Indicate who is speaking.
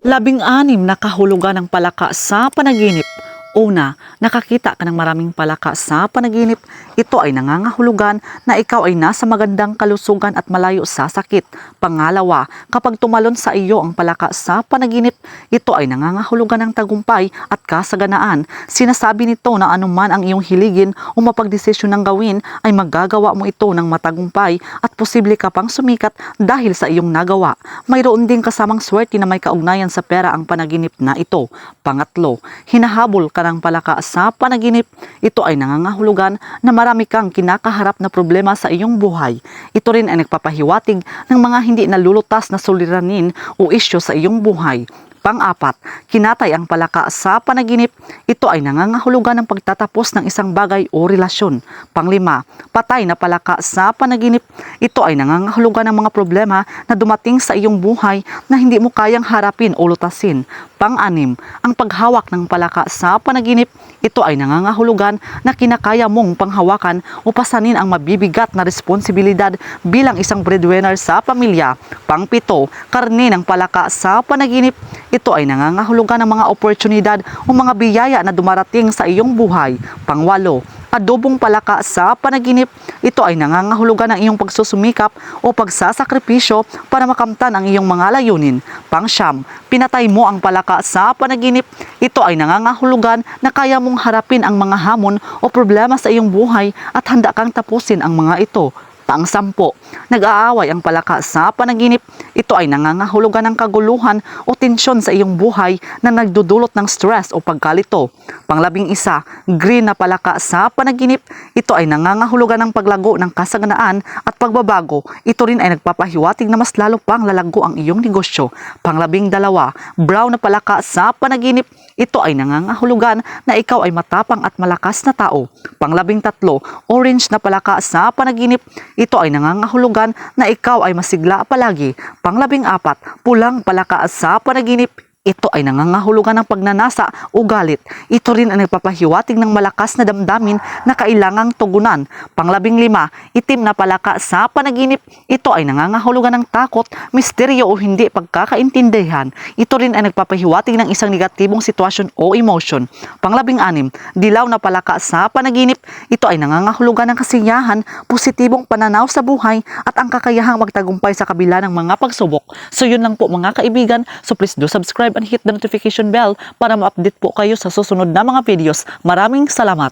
Speaker 1: Labing-anim na kahulugan ng palaka sa panaginip. Una, nakakita ka ng maraming palaka sa panaginip. Ito ay nangangahulugan na ikaw ay nasa magandang kalusugan at malayo sa sakit. Pangalawa, kapag tumalon sa iyo ang palaka sa panaginip, ito ay nangangahulugan ng tagumpay at kasaganaan. Sinasabi nito na anuman ang iyong hiligin o mapagdesisyon ng gawin ay magagawa mo ito ng matagumpay at posible ka pang sumikat dahil sa iyong nagawa. Mayroon din kasamang swerte na may kaugnayan sa pera ang panaginip na ito. Pangatlo, hinahabol ka ng palaka sa panaginip. Ito ay nangangahulugan na marami kang kinakaharap na problema sa iyong buhay. Ito rin ay nagpapahiwatig ng mga hindi nalulutas na suliranin o isyo sa iyong buhay. Pang-apat, kinatay ang palaka sa panaginip. Ito ay nangangahulugan ng pagtatapos ng isang bagay o relasyon. Panglima, patay na palaka sa panaginip. Ito ay nangangahulugan ng mga problema na dumating sa iyong buhay na hindi mo kayang harapin o lutasin. Pang-anim, ang paghawak ng palaka sa panaginip. Ito ay nangangahulugan na kinakaya mong panghawakan o pasanin ang mabibigat na responsibilidad bilang isang breadwinner sa pamilya. Pangpito, karne ng palaka sa panaginip. Ito ay nangangahulugan ng mga oportunidad o mga biyaya na dumarating sa iyong buhay. Pangwalo, adobong palaka sa panaginip. Ito ay nangangahulugan ng iyong pagsusumikap o pagsasakripisyo para makamtan ang iyong mga layunin. Pangsyam, pinatay mo ang palaka sa panaginip. Ito ay nangangahulugan na kaya mong harapin ang mga hamon o problema sa iyong buhay at handa kang tapusin ang mga ito. Pang-sampo, nag-aaway ang palaka sa panaginip. Ito ay nangangahulugan ng kaguluhan o tensyon sa iyong buhay na nagdudulot ng stress o pagkalito. Panglabing isa, green na palaka sa panaginip. Ito ay nangangahulugan ng paglago ng kasaganaan at pagbabago. Ito rin ay nagpapahiwatig na mas lalo pang lalago ang iyong negosyo. Panglabing dalawa, brown na palaka sa panaginip. Ito ay nangangahulugan na ikaw ay matapang at malakas na tao. Panglabing tatlo, orange na palaka sa panaginip. Ito ay nangangahulugan na ikaw ay masigla palagi. Panglabing apat, pulang palaka sa panaginip. Ito ay nangangahulugan ng pagnanasa o galit. Ito rin ang nagpapahiwatig ng malakas na damdamin na kailangang tugunan. Panglabing lima, itim na palaka sa panaginip. Ito ay nangangahulugan ng takot, misteryo o hindi pagkakaintindihan. Ito rin ay nagpapahiwatig ng isang negatibong sitwasyon o emotion. Panglabing anim, dilaw na palaka sa panaginip. Ito ay nangangahulugan ng kasiyahan, positibong pananaw sa buhay at ang kakayahang magtagumpay sa kabila ng mga pagsubok. So yun lang po mga kaibigan. So please do subscribe and hit the notification bell para ma-update po kayo sa susunod na mga videos. Maraming salamat!